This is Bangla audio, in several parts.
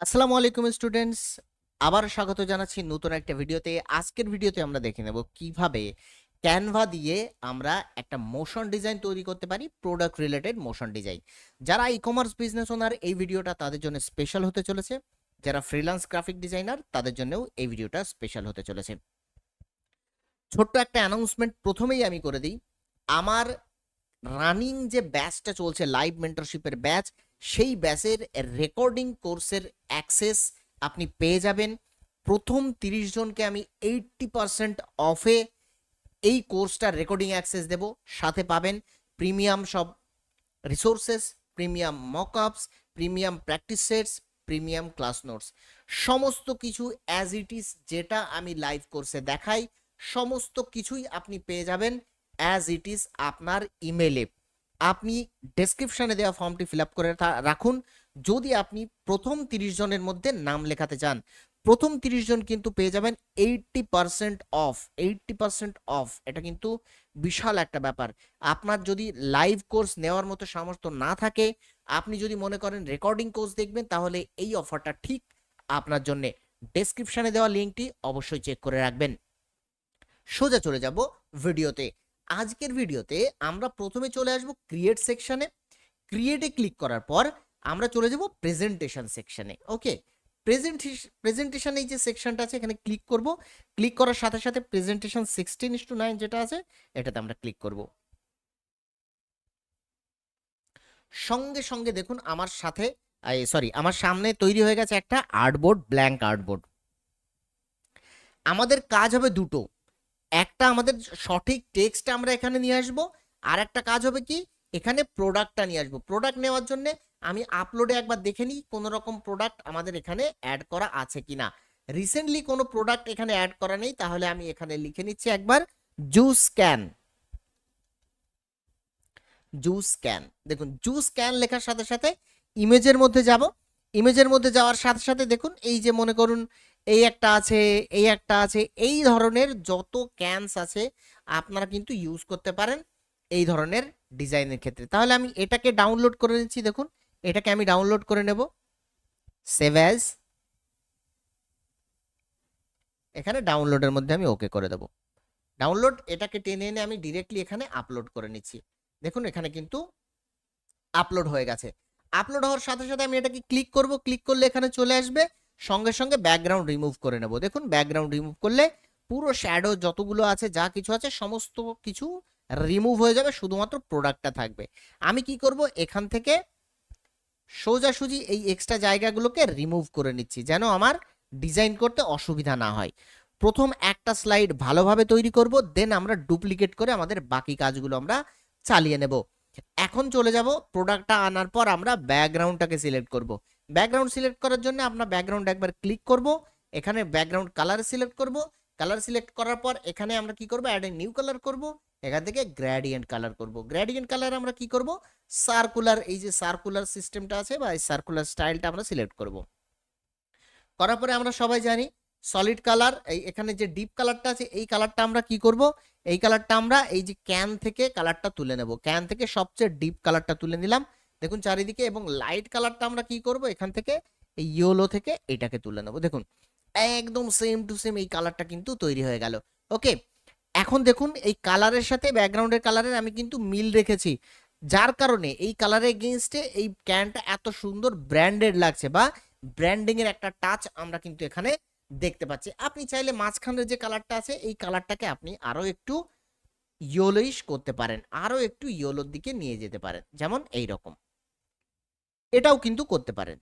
আসসালামু আলাইকুম স্টুডেন্টস। আবার স্বাগত জানাচ্ছি নতুন একটা ভিডিওতে। আজকের ভিডিওতে আমরা দেখে নেব কীভাবে ক্যানভা দিয়ে আমরা একটা মোশন ডিজাইন তৈরি করতে পারি প্রোডাক্ট রিলেটেড মোশন ডিজাইন যারা ই কমার্স বিজনেস ওনার এই ভিডিওটা তাদের জন্য স্পেশাল হতে চলেছে। যারা ফ্রিল্যান্স গ্রাফিক ডিজাইনার তাদের জন্যও এই ভিডিওটা স্পেশাল হতে চলেছে। ছোট্ট একটা অ্যানাউন্সমেন্ট প্রথমেই আমি করে দিই। আমার রানিং যে ব্যাচটা চলছে লাইভ মেন্টরশিপের ব্যাচ সেই ব্যাচের রেকর্ডিং কোর্সের অ্যাক্সেস আপনি পেয়ে যাবেন। প্রথম তিরিশ জনকে আমি এইট্টি পারসেন্ট অফে এই কোর্সটার রেকর্ডিং অ্যাক্সেস দেব। সাথে পাবেন প্রিমিয়াম সব resources premium mockups premium practice sets premium class notes সমস্ত কিছু অ্যাজ ইট ইজ যেটা আমি লাইভ কোর্সে দেখাই, সমস্ত কিছুই আপনি পেয়ে যাবেন অ্যাজ ইট ইজ আপনার ইমেলে আপনি ডেসক্রিপশনে দেওয়া ফর্মটি ফিল আপ করে রাখুন। যদি আপনি প্রথম তিরিশ জনের মধ্যে নাম লেখাতে চান, প্রথম তিরিশ জন কিন্তু পেয়ে যাবেন eighty percent off eighty percent off এটা কিন্তু বিশাল একটা ব্যাপার। আপনার যদি লাইভ কোর্স নেওয়ার মতো সামর্থ্য না থাকে, আপনি যদি মনে করেন রেকর্ডিং কোর্স দেখবেন, তাহলে এই অফারটা ঠিক আপনার জন্যে। ডেসক্রিপশানে দেওয়া লিঙ্কটি অবশ্যই চেক করে রাখবেন। সোজা চলে যাব ভিডিওতে আজকের ভিডিওতে আমরা প্রথমে চলে আসব ক্রিয়েট সেকশনে ক্রিয়েটে ক্লিক করার পর আমরা চলে যাব প্রেজেন্টেশন সেকশনে ওকে প্রেজেন্টেশন এই যে সেকশনটা আছে, এখানে ক্লিক করব। ক্লিক করার সাথে সাথে presentation sixteen is to nine যেটা আছে, এটাতে আমরা ক্লিক করব। সঙ্গে সঙ্গে দেখুন আমার সাথে সরি আমার সামনে তৈরি হয়ে গেছে একটা আর্টবোর্ড ব্ল্যাঙ্ক আর্টবোর্ড আমাদের কাজ হবে দুটো। একটা আমাদের সঠিক টেক্সট আমরা এখানে নিয়ে আসব আর একটা কাজ হবে কি? এখানে প্রোডাক্টটা নিয়ে আসব। প্রোডাক্ট নেওয়ার জন্য আমি আপলোডে একবার দেখে নিই কোনো রকম প্রোডাক্ট আমাদের এখানে অ্যাড করা আছে কিনা রিসেন্টলি কোনো প্রোডাক্ট এখানে অ্যাড করা নেই, তাহলে আমি এখানে লিখে নিচ্ছি একবার জুস ক্যান জুস ক্যান দেখুন জুস ক্যান লেখার সাথে সাথে ইমেজের মধ্যে যাব। ইমেজের মধ্যে যাওয়ার সাথে সাথে দেখুন, এই যে মনে করুন এই একটা আছে, এই একটা আছে, এই ধরনের যত ক্যানস আছে আপনারা কিন্তু ইউজ করতে পারেন এই ধরনের ডিজাইনের ক্ষেত্রে। তাহলে আমি এটাকে ডাউনলোড করে নিচ্ছি, দেখুন। এটাকে আমি ডাউনলোড করে নেব। সেভ অ্যাজ এখানে ডাউনলোডের মধ্যে আমি ওকে করে দেব। ডাউনলোড এটাকে টেনে এনে আমি ডিরেক্টলি এখানে আপলোড করে নিচ্ছি। দেখুন, এখানে কিন্তু আপলোড হয়ে গেছে। আপলোড হওয়ার সাথে সাথে আমি এটাকে ক্লিক করব। ক্লিক করলে এখানে চলে আসবে। সঙ্গে সঙ্গে ব্যাকগ্রাউন্ড রিমুভ করে নেব। দেখুন ব্যাকগ্রাউন্ড রিমুভ করলে পুরো শ্যাডো যতগুলো আছে, যা কিছু আছে, সমস্ত কিছু রিমুভ হয়ে যাবে, শুধুমাত্র প্রোডাক্টটা থাকবে। আমি কি করব? এখান থেকে সোজাসুজি এই এক্সট্রা জায়গাগুলোকে রিমুভ করে নিচ্ছি, যেন আমার ডিজাইন করতে অসুবিধা না হয়। প্রথম একটা স্লাইড ভালোভাবে তৈরি করব দেন আমরা ডুপ্লিকেট করে আমাদের বাকি কাজগুলো আমরা চালিয়ে নেব। এখন চলে যাব প্রোডাক্টটা আনার পর আমরা ব্যাকগ্রাউন্ডটাকে সিলেক্ট করব। ব্যাকগ্রাউন্ড সিলেক্ট করার জন্য আমরা ব্যাকগ্রাউন্ড একবার ক্লিক করব, এখানে ব্যাকগ্রাউন্ড কালার সিলেক্ট করব কালার সিলেক্ট করার পর এখানে আমরা কি করব? অ্যাড এ নিউ কালার করব, এখান থেকে গ্রেডিয়েন্ট কালার করব। গ্রেডিয়েন্ট কালার আমরা কি করব? সার্কুলার এই যে সার্কুলার সিস্টেমটা আছে বা এই সার্কুলার স্টাইলটা আমরা সিলেক্ট করব। করার পরে আমরা সবাই জানি সলিড কালার এই এখানে যে ডিপ কালারটা আছে, এই কালারটা আমরা কি করব? এই কালারটা আমরা এই যে ক্যান থেকে কালারটা তুলে নেব। ক্যান থেকে সবচেয়ে ডিপ কালারটা তুলে নিলাম। দেখুন চারিদিকে এবং লাইট কালারটা আমরা কি করব? এখান থেকে এই ইয়েলো থেকে এটাকে তুলে নেব। দেখুন, একদম সেম টু সেম এই কালারটা কিন্তু তৈরি হয়ে গেল। ওকে এখন দেখুন এই কালারের সাথে ব্যাকগ্রাউন্ডের কালারের আমি কিন্তু মিল রেখেছি। যার কারণে এই কালারের এগেনস্টে এই ক্যানটা এত সুন্দর ব্র্যান্ডেড লাগছে বা ব্র্যান্ডিং এর একটা টাচ আমরা কিন্তু এখানে দেখতে পাচ্ছি। আপনি চাইলে মাঝখানের যে কালারটা আছে, এই কালারটাকে আপনি আরও একটু ইয়োলোইশ করতে পারেন। আরও একটু ইয়োলোর দিকে নিয়ে যেতে পারেন। যেমন এই রকম এটাও কিন্তু করতে পারেন।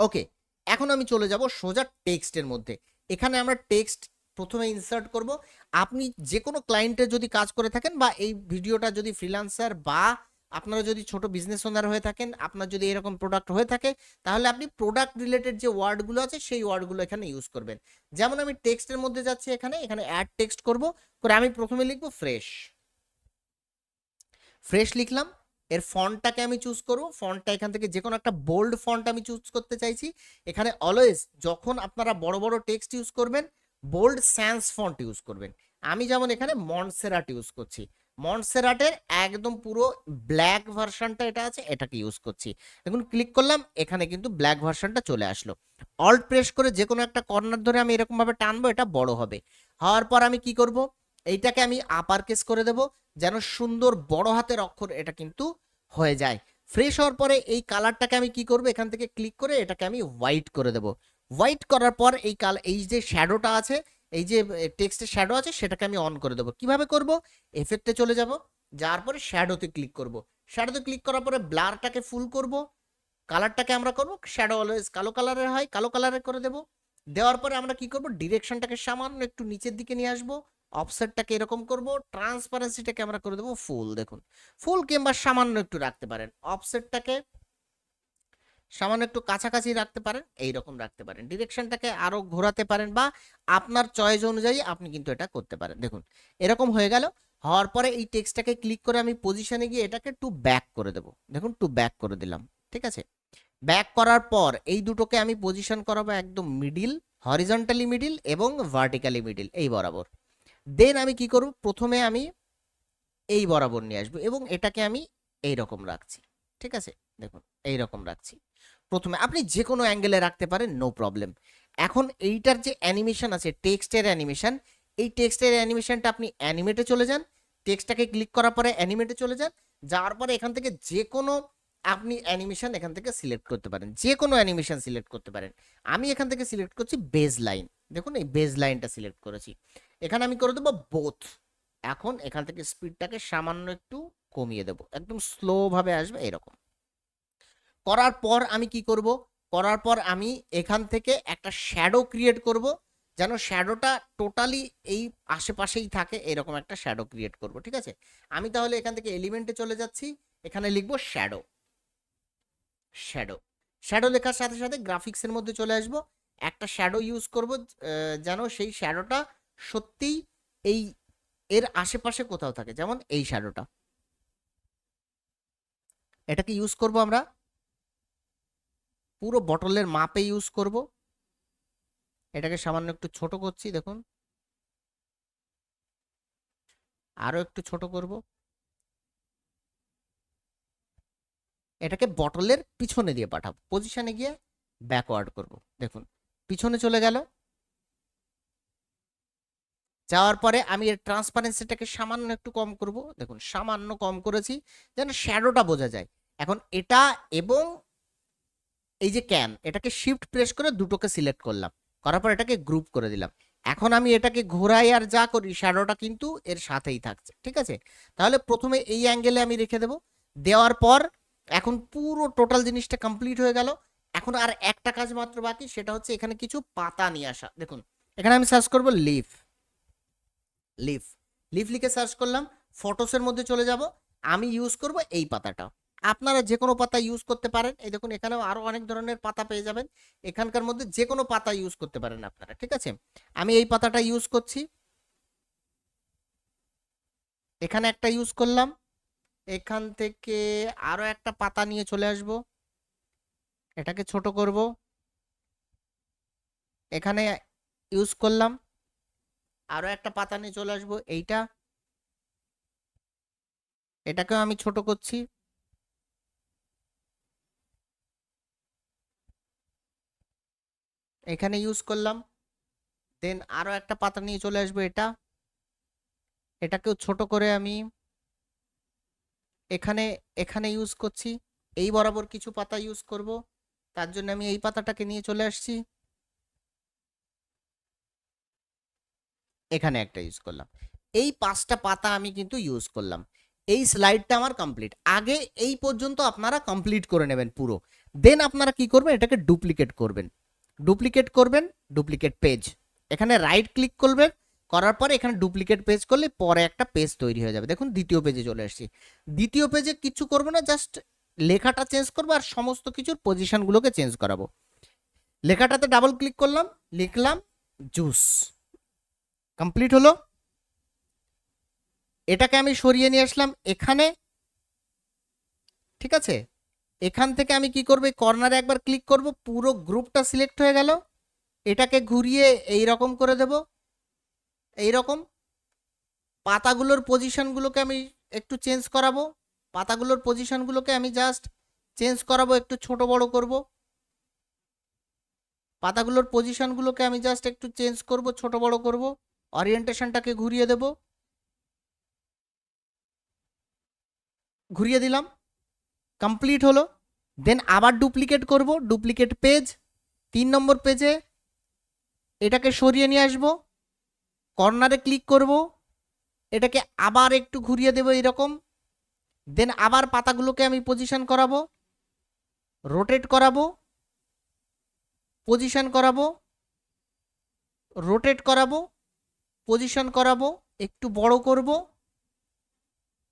ওকে, এখন আমি চলে যাব সোজা টেক্সটের মধ্যে। এখানে আমরা টেক্সট প্রথমে ইনসার্ট করব। আপনি যে কোনো ক্লায়েন্টের যদি কাজ করে থাকেন বা এই ভিডিওটা যদি ফ্রিল্যান্সার বা আপনারা যদি ছোট বিজনেস ওনার হয়ে থাকেন, আপনার যদি এরকম প্রোডাক্ট হয়ে থাকে, তাহলে আপনি প্রোডাক্ট রিলেটেড যে ওয়ার্ডগুলো আছে, সেই ওয়ার্ডগুলো এখানে ইউজ করবেন। যেমন আমি টেক্সটের মধ্যে যাচ্ছি এখানে এখানে অ্যাড টেক্সট করব। করে আমি প্রথমে লিখব ফ্রেশ ফ্রেশ লিখলাম। এর ফন্টটাকে আমি চুজ করব। ফন্টটা এখান থেকে যে কোনো একটা বোল্ড ফন্ট আমি চুজ করতে চাইছি। এখানে অলওয়েজ যখন আপনারা বড় বড় টেক্সট ইউজ করবেন বোল্ড স্যান্স ফন্ট ইউজ করবেন। আমি যেমন এখানে মনসেরাট ইউজ করছি। মন্টসেরাটের একদম পুরো ব্ল্যাক ভার্সনটা এটা আছে, এটাকে ইউজ করছি। দেখুন ক্লিক করলাম, এখানে কিন্তু ব্ল্যাক ভার্সনটা চলে আসলো। অল্ট প্রেস করে যে কোনো একটা কর্নার ধরে আমি এরকমভাবে টানবো, এটা বড় হবে। হওয়ার পর আমি কি করব? এইটাকে আমি আপার কেস করে দেব, যেন সুন্দর বড় হাতের অক্ষর এটা কিন্তু হয়ে যায়। ফ্রেশ হওয়ার পরে এই কালারটাকে আমি কি করব? এখান থেকে ক্লিক করে এটাকে আমি হোয়াইট করে দেব। হোয়াইট করার পর এই কাল এই যে শ্যাডোটা আছে, এই যে টেক্সটের শ্যাডো আছে, সেটাকে আমি অন করে দেবো। কীভাবে করব? এফেক্টে চলে যাব, যাওয়ার পরে শ্যাডোতে ক্লিক করব। শ্যাডোতে ক্লিক করার পরে ব্লারটাকে ফুল করব। কালারটাকে আমরা করব শ্যাডো অলওয়েজ কালো কালারের হয়, কালো কালারের করে দেব। দেওয়ার পরে আমরা কি করব? ডিরেকশনটাকে সামান্য একটু নিচের দিকে নিয়ে আসব। অফসেটটাকে এরকম করব ট্রান্সপারেন্সিটাকে আমরা করে দেবো ফুল দেখুন। ফুল কিংবা সামান্য একটু রাখতে পারেন। অফসেটটাকে সামান্য একটু কাছাকাছি রাখতে পারেন এই রকম রাখতে পারেন। ডিরেকশনটাকে আরও ঘোরাতে পারেন বা আপনার চয়েস অনুযায়ী আপনি কিন্তু এটা করতে পারেন। দেখুন, এরকম হয়ে গেল। হওয়ার পরে এই টেক্সটটাকে ক্লিক করে আমি পজিশনে গিয়ে এটাকে টু ব্যাক করে দেবো। দেখুন টু ব্যাক করে দিলাম, ঠিক আছে? ব্যাক করার পর এই দুটোকে আমি পজিশন করাবো একদম মিডিল হরিজন্টালি মিডিল এবং ভার্টিক্যালি মিডিল এই বরাবর। দেন আমি কি করব? প্রথমে আমি এই বরাবর নিয়ে আসব এবং এটাকে আমি এই রকম রাখছি। ঠিক আছে? দেখুন এই রকম রাখছি। প্রথমে আপনি যে কোনো অ্যাঙ্গেলে রাখতে পারেন নো প্রবলেম এখন এইটার যে অ্যানিমেশন আছে টেক্সটের অ্যানিমেশন এই টেক্সটের অ্যানিমেশনটা আপনি অ্যানিমেটে চলে যান। টেক্সটটাকে ক্লিক করার পরে অ্যানিমেটে চলে যান। যাওয়ার পরে এখান থেকে যে কোনো আপনি অ্যানিমেশন এখান থেকে সিলেক্ট করতে পারেন। যে কোনো অ্যানিমেশন সিলেক্ট করতে পারেন। আমি এখান থেকে সিলেক্ট করছি বেজ লাইন দেখুন এই বেজ লাইনটা সিলেক্ট করেছি। এখানে আমি করে দেবো বোথ এখন এখান থেকে স্পিডটাকে সামান্য একটু কমিয়ে দেবো। একদম স্লো ভাবে আসবে এরকম। করার পর আমি কি করব? করার পর আমি এখান থেকে একটা শ্যাডো ক্রিয়েট করব, যেন শ্যাডোটা টোটালি এই আশেপাশেই থাকে, এরকম একটা শ্যাডো ক্রিয়েট করব, ঠিক আছে? আমি তাহলে এখান থেকে এলিমেন্টে চলে যাচ্ছি, এখানে লিখব শ্যাডো শ্যাডো শ্যাডো লেখার সাথে সাথে গ্রাফিক্সের মধ্যে চলে আসব একটা শ্যাডো ইউজ করব যেন সেই শ্যাডোটা সত্যিই এই এর আশেপাশে কোথাও থাকে, যেমন এই শ্যাডোটা এটাকে ইউজ করব আমরা। পুরো বটলের মাপে ইউজ করব। এটাকে সামান্য একটু ছোট করছি, দেখুন। আরও একটু ছোট করব। এটাকে বটলের পিছনে দিয়ে পাঠাবো পজিশনে গিয়ে ব্যাকওয়ার্ড করব, দেখুন। পিছনে চলে গেল। যাওয়ার পরে আমি এর ট্রান্সপারেন্সিটাকে সামান্য একটু কম করব। দেখুন, সামান্য কম করেছি যেন শ্যাডোটা বোঝা যায়। এখন এটা এবং এই যে ক্যান এটাকে শিফট প্রেস করে দুটোকে সিলেক্ট করলাম। করার পর এটাকে গ্রুপ করে দিলাম। এখন আমি এটাকে ঘোরাই আর যা করি শ্যাডোটা কিন্তু এর সাথেই থাকছে, ঠিক আছে? তাহলে প্রথমে এই অ্যাঙ্গেলে আমি রেখে দেব। দেওয়ার পর এখন পুরো টোটাল জিনিসটা কমপ্লিট হয়ে গেল। এখন আর একটা কাজ মাত্র বাকি, সেটা হচ্ছে এখানে কিছু পাতা নিয়ে আসা। দেখুন, এখানে আমি সার্চ করব লিফ লিফ লিফ লিখে সার্চ করলাম ফটোসের মধ্যে চলে যাব, আমি ইউজ করব এই পাতাটা। আপনারা যে কোনো পাতা ইউজ করতে পারেন। এই দেখুন, এখানেও আরও অনেক ধরনের পাতা পেয়ে যাবেন। এখানকার মধ্যে যে কোনো পাতা ইউজ করতে পারেন আপনারা, ঠিক আছে? আমি এই পাতাটা ইউজ করছি। এখানে একটা ইউজ করলাম। এখান থেকে আরও একটা পাতা নিয়ে চলে আসব। এটাকে ছোট করব। এখানে ইউজ করলাম। আরও একটা পাতা নিয়ে চলে আসব, এইটা। এটাকেও আমি ছোট করছি। এখানে ইউজ করলাম। দেন আরও একটা পাতা নিয়ে চলে আসব এটা। এটাকেও ছোট করে আমি এখানে এখানে ইউজ করছি। এই বরাবর কিছু পাতা ইউজ করব। তার জন্য আমি এই পাতাটাকে নিয়ে চলে আসছি। এখানে একটা ইউজ করলাম। এই পাঁচটা পাতা আমি কিন্তু ইউজ করলাম। এই স্লাইডটা আমার কমপ্লিট আগে এই পর্যন্ত আপনারা কমপ্লিট করে নেবেন পুরো। দেন আপনারা কি করবেন? এটাকে ডুপ্লিকেট করবেন। ডুপ্লিকেট করবেন ডুপ্লিকেট পেজ এখানে রাইট ক্লিক করবেন, করার পরে এখানে ডুপ্লিকেট পেজ করলে পরে একটা পেজ তৈরি হয়ে যাবে। দেখুন, দ্বিতীয় পেজে চলে আসছি। দ্বিতীয় পেজে কিছু করব না জাস্ট লেখাটা চেঞ্জ করব আর সমস্ত কিছুর পজিশনগুলোকে চেঞ্জ করাবো। লেখাটাতে ডাবল ক্লিক করলাম, লিখলাম জুস কমপ্লিট হলো। এটাকে আমি সরিয়ে নিয়ে আসলাম এখানে। ঠিক আছে? এখান থেকে আমি কি করব? কর্নারে একবার ক্লিক করব, পুরো গ্রুপটা সিলেক্ট হয়ে গেল। এটাকে ঘুরিয়ে এই রকম করে দেব। এই রকম পাতাগুলোর পজিশনগুলোকে আমি একটু চেঞ্জ করাবো। পাতাগুলোর পজিশনগুলোকে আমি জাস্ট চেঞ্জ করাবো, একটু ছোট বড় করব। পাতাগুলোর পজিশনগুলোকে আমি জাস্ট একটু চেঞ্জ করব, ছোট বড় করব। অরিয়েন্টেশনটাকে ঘুরিয়ে দেব। ঘুরিয়ে দিলাম। কমপ্লিট হলো। দেন আবার ডুপ্লিকেট করব ডুপ্লিকেট পেজ তিন নম্বর পেজে এটাকে সরিয়ে নিয়ে আসব। কর্নারে ক্লিক করব। এটাকে আবার একটু ঘুরিয়ে দেবো এরকম। দেন আবার পাতাগুলোকে আমি পজিশন করাবো রোটেট করাবো পজিশন করাবো রোটেট করাবো পজিশন করাবো, একটু বড় করব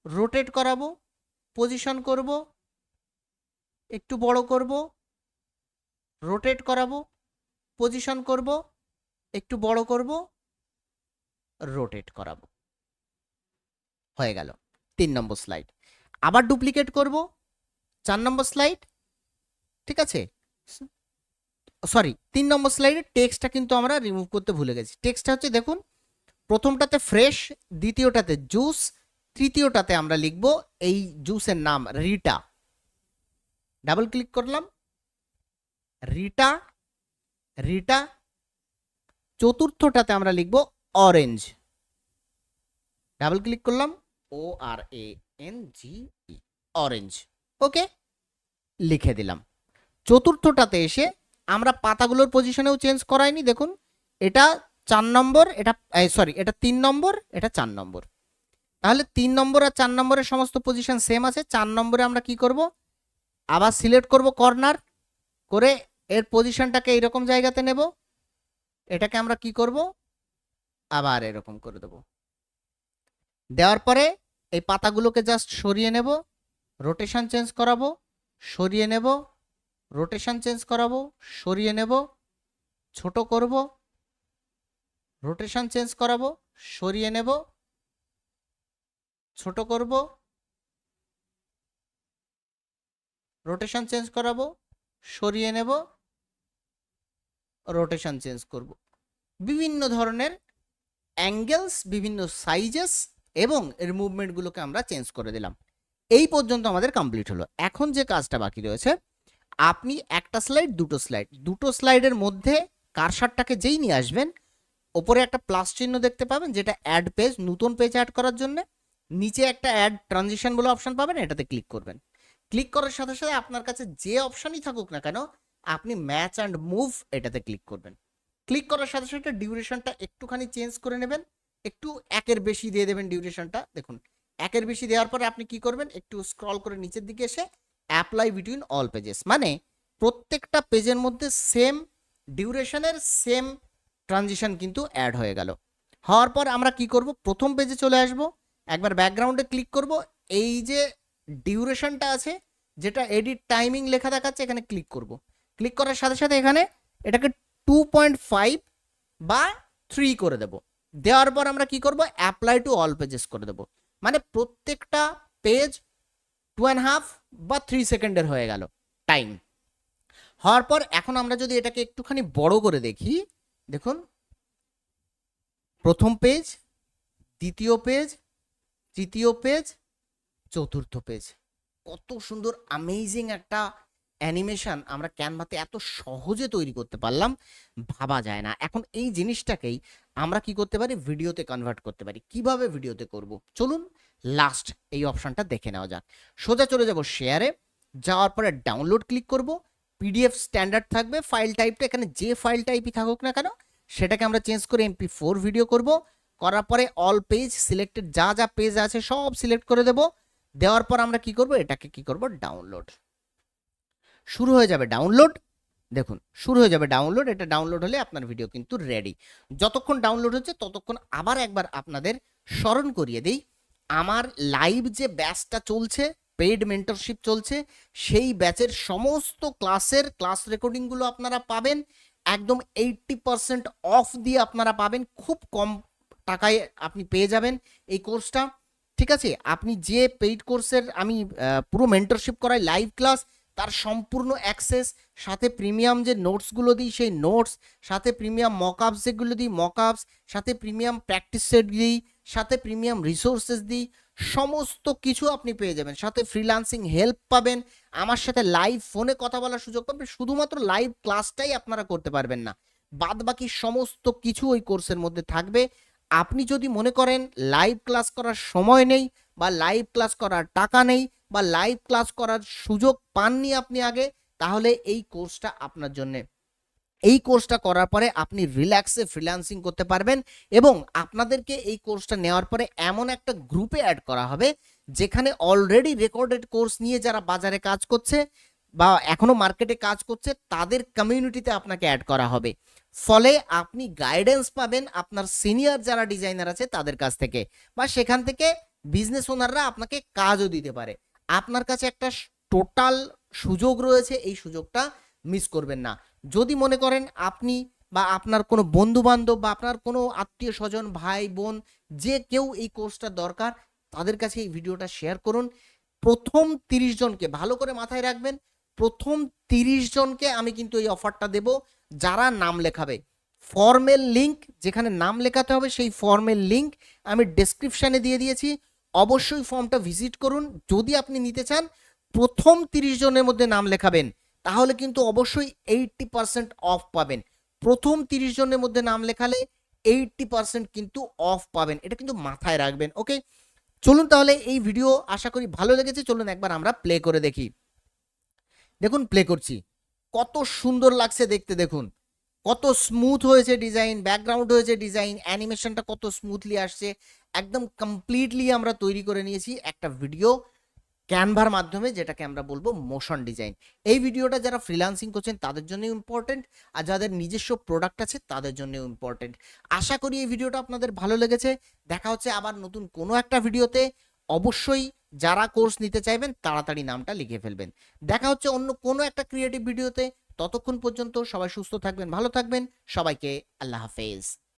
রোটেট করাবো পজিশন করব, একটু বড় করব রোটেট করাবো পজিশন করব, একটু বড় করব রোটেট করাবো। হয়ে গেল। তিন নম্বর স্লাইড আবার ডুপ্লিকেট করব। চার নম্বর স্লাইড ঠিক আছে? সরি তিন নম্বর স্লাইডে টেক্সটটা কিন্তু আমরা রিমুভ করতে ভুলে গেছি। টেক্সটটা হচ্ছে, দেখুন, প্রথমটাতে ফ্রেশ দ্বিতীয়টাতে জুস তৃতীয়টাতে আমরা লিখব এই জুসের নাম রিটা ডাবল ক্লিক করলাম। রিটা রিটা চতুর্থটাতে আমরা লিখব অরেঞ্জ ডাবল ক্লিক করলাম ও আর এ এন জি অরেঞ্জ ওকে লিখে দিলাম। চতুর্থটাতে এসে আমরা পাতাগুলোর পজিশনেও চেঞ্জ করাইনি, দেখুন। এটা চার নম্বর, এটা সরি এটা তিন নম্বর, এটা চার নম্বর। তাহলে তিন নম্বর আর চার নম্বরের সমস্ত পজিশন সেম আছে। চার নম্বরে আমরা কি করব? আবার সিলেক্ট করব কর্নার করে এর পজিশনটাকে এইরকম জায়গাতে নেব। এটাকে আমরা কি করব? আবার এরকম করে দেব। দেওয়ার পরে এই পাতাগুলোকে জাস্ট সরিয়ে নেব। রোটেশন চেঞ্জ করাবো, সরিয়ে নেব রোটেশন চেঞ্জ করাবো, সরিয়ে নেব, ছোট করব রোটেশন চেঞ্জ করাবো, সরিয়ে নেব, ছোট করব রোটেশন চেঞ্জ করাবো, সরিয়ে নেব রোটেশন চেঞ্জ করব। বিভিন্ন ধরনের অ্যাঙ্গেলস বিভিন্ন সাইজেস এবং এর মুভমেন্টগুলোকে আমরা চেঞ্জ করে দিলাম। এই পর্যন্ত আমাদের কমপ্লিট হলো। এখন যে কাজটা বাকি রয়েছে, আপনি একটা স্লাইড দুটো স্লাইড দুটো স্লাইডের মধ্যে কারসারটাকে যেই নিয়ে আসবেন, ওপরে একটা প্লাস চিহ্ন দেখতে পাবেন, যেটা অ্যাড পেজ নতুন পেজ অ্যাড করার জন্য। নিচে একটা অ্যাড ট্রানজিশন বলে অপশন পাবেন, এটাতে ক্লিক করবেন। ক্লিক করার সাথে সাথে আপনার কাছে যে অপশনই থাকুক না কেন, আপনি ম্যাচ অ্যান্ড মুভ এটাতে ক্লিক করবেন। ক্লিক করার সাথে সাথে ডিউরেশনটা একটুখানি চেঞ্জ করে নেবেন। একটু একের বেশি দিয়ে দেবেন ডিউরেশনটা দেখুন একের বেশি দেওয়ার পরে আপনি কি করবেন? একটু স্ক্রল করে নিচের দিকে এসে অ্যাপ্লাই বিটুইন অল পেজেস মানে প্রত্যেকটা পেজের মধ্যে সেম ডিউরেশনের সেম ট্রানজিশন কিন্তু অ্যাড হয়ে গেল। হওয়ার পর আমরা কি করব? প্রথম পেজে চলে আসব, একবার ব্যাকগ্রাউন্ডে ক্লিক করব। এই যে ডিউরেশনটা আছে, যেটা এডিট টাইমিং লেখা দেখাচ্ছে, এখানে ক্লিক করব। ক্লিক করার সাথে সাথে এখানে এটাকে টু পয়েন্ট ফাইভ বা থ্রি করে দেব। দেওয়ার পর আমরা কি করব? অ্যাপ্লাই টু অল পেজেস করে দেব। মানে প্রত্যেকটা পেজ টু অ্যান্ড হাফ বা থ্রি সেকেন্ডের হয়ে গেল টাইম হওয়ার পর এখন আমরা যদি এটাকে একটুখানি বড় করে দেখি, দেখুন, প্রথম পেজ দ্বিতীয় পেজ তৃতীয় পেজ চতুর্থ পেজ কত সুন্দর আমেজিং একটা অ্যানিমেশন আমরা ক্যানভাতে এত সহজে তৈরি করতে পারলাম, ভাবা যায় না। এখন এই জিনিসটাকেই আমরা কি করতে পারি? ভিডিওতে কনভার্ট করতে পারি। কীভাবে ভিডিওতে করব? চলুন লাস্ট এই অপশনটা দেখে নেওয়া যাক। সোজা চলে যাব শেয়ারে যাওয়ার পরে ডাউনলোড ক্লিক করব। পিডিএফ স্ট্যান্ডার্ড থাকবে। ফাইল টাইপটা এখানে যে ফাইল টাইপই থাকুক না কেন, সেটাকে আমরা চেঞ্জ করে এমপি ফোর ভিডিও করব। করার পরে অল পেজ সিলেক্টেড যা যা পেজ আছে সব সিলেক্ট করে দেব। দেওয়ার পর আমরা কি করব? এটাকে কি করব? ডাউনলোড শুরু হয়ে যাবে ডাউনলোড দেখুন, শুরু হয়ে যাবে ডাউনলোড এটা ডাউনলোড হলে আপনার ভিডিও কিন্তু রেডি যতক্ষণ ডাউনলোড হচ্ছে, ততক্ষণ আবার একবার আপনাদের স্মরণ করিয়ে দিই, আমার লাইভ যে ব্যাচটা চলছে পেইড মেন্টরশিপ চলছে, সেই ব্যাচের সমস্ত ক্লাসের ক্লাস রেকর্ডিংগুলো আপনারা পাবেন, একদম এইট্টি পারসেন্ট অফ দিয়ে আপনারা পাবেন, খুব কম টাকায় আপনি পেয়ে যাবেন এই কোর্সটা ঠিক আছে? আপনি যে পেইড কোর্সের আমি পুরো মেন্টরশিপ করাই লাইভ ক্লাস তার সম্পূর্ণ অ্যাক্সেস, সাথে প্রিমিয়াম যে নোটসগুলো দিই, সেই নোটস, সাথে প্রিমিয়াম মকআপস যেগুলো দিই, মকআপস, সাথে প্রিমিয়াম প্র্যাকটিস সেট দিই, সাথে প্রিমিয়াম রিসোর্সেস দিই, সমস্ত কিছু আপনি পেয়ে যাবেন। সাথে ফ্রিল্যান্সিং হেল্প পাবেন, আমার সাথে লাইভ ফোনে কথা বলার সুযোগ পাবেন, শুধুমাত্র লাইভ ক্লাসটাই আপনারা করতে পারবেন না। বাদ বাকি সমস্ত কিছু ওই কোর্সের মধ্যে থাকবে। আপনি যদি মনে করেন, লাইভ ক্লাস করার সময় নেই বা লাইভ ক্লাস করার টাকা নেই বা লাইভ ক্লাস করার সুযোগ পাননি আপনি আগে, তাহলে এই কোর্সটা আপনার জন্যে। এই কোর্সটা করার পরে আপনি রিল্যাক্সে ফ্রিল্যান্সিং করতে পারবেন এবং আপনাদেরকে এই কোর্সটা নেওয়ার পরে এমন একটা গ্রুপে অ্যাড করা হবে, যেখানে অলরেডি রেকর্ডেড কোর্স নিয়ে যারা বাজারে কাজ করছে বা এখনও মার্কেটে কাজ করছে, তাদের কমিউনিটিতে আপনাকে অ্যাড করা হবে। ফলে আপনি গাইডেন্স পাবেন আপনার সিনিয়র যারা ডিজাইনার আছে তাদের কাছ থেকে বা সেখান থেকে বিজনেস ওনাররা আপনাকে কাজও দিতে পারে। আপনার কাছে একটা টোটাল সুযোগ রয়েছে, এই সুযোগটা মিস করবেন না। যদি মনে করেন আপনি বা আপনার কোনো বন্ধু বান্ধব বা আপনার কোনো আত্মীয় স্বজন ভাই, বোন, যে কেউ এই কোর্সটা দরকার, তাদের কাছে এই ভিডিওটা শেয়ার করুন। প্রথম তিরিশ জনকে ভালো করে মাথায় রাখবেন, প্রথম তিরিশ জনকে আমি কিন্তু এই অফারটা দেব, যারা নাম লেখাবে। ফর্মের লিংক যেখানে নাম লেখাতে হবে, সেই ফর্মের লিংক আমি ডেসক্রিপশানে দিয়ে দিয়েছি। অবশ্যই ফর্মটা ভিজিট করুন। যদি আপনি নিতে চান, প্রথম তিরিশ জনের মধ্যে নাম লেখাবেন, তাহলে কিন্তু অবশ্যই এইটটি পার্সেন্ট অফ পাবেন। প্রথম তিরিশ জনের মধ্যে নাম লেখালে এইটটি পার্সেন্ট কিন্তু অফ পাবেন। এটা কিন্তু মাথায় রাখবেন ওকে চলুন তাহলে এই ভিডিও আশা করি ভালো লেগেছে। চলুন একবার আমরা প্লে করে দেখি। দেখুন প্লে করছি। কত সুন্দর লাগছে দেখতে, দেখুন। কত স্মুথ হয়েছে ডিজাইন ব্যাকগ্রাউন্ড হয়েছে ডিজাইন অ্যানিমেশনটা কত স্মুথলি আসছে, একদম কমপ্লিটলি আমরা তৈরি করে নিয়েছি একটা ভিডিও ক্যানভার মাধ্যমে, যেটাকে আমরা বলব মোশন ডিজাইন এই ভিডিওটা যারা ফ্রিল্যান্সিং করছেন, তাদের জন্য ইম্পর্টেন্ট আর যাদের নিজস্ব প্রোডাক্ট আছে, তাদের জন্য ইম্পর্টেন্ট আশা করি এই ভিডিওটা আপনাদের ভালো লেগেছে। দেখা হচ্ছে আবার নতুন কোনো একটা ভিডিওতে অবশ্যই যারা কোর্স নিতে চাইবেন, তাড়াতাড়ি নামটা লিখে ফেলবেন। দেখা হচ্ছে অন্য কোনো একটা ক্রিয়েটিভ ভিডিওতে ততক্ষণ পর্যন্ত সবাই সুস্থ থাকবেন ভালো থাকবেন। সবাইকে আল্লাহ হাফেজ।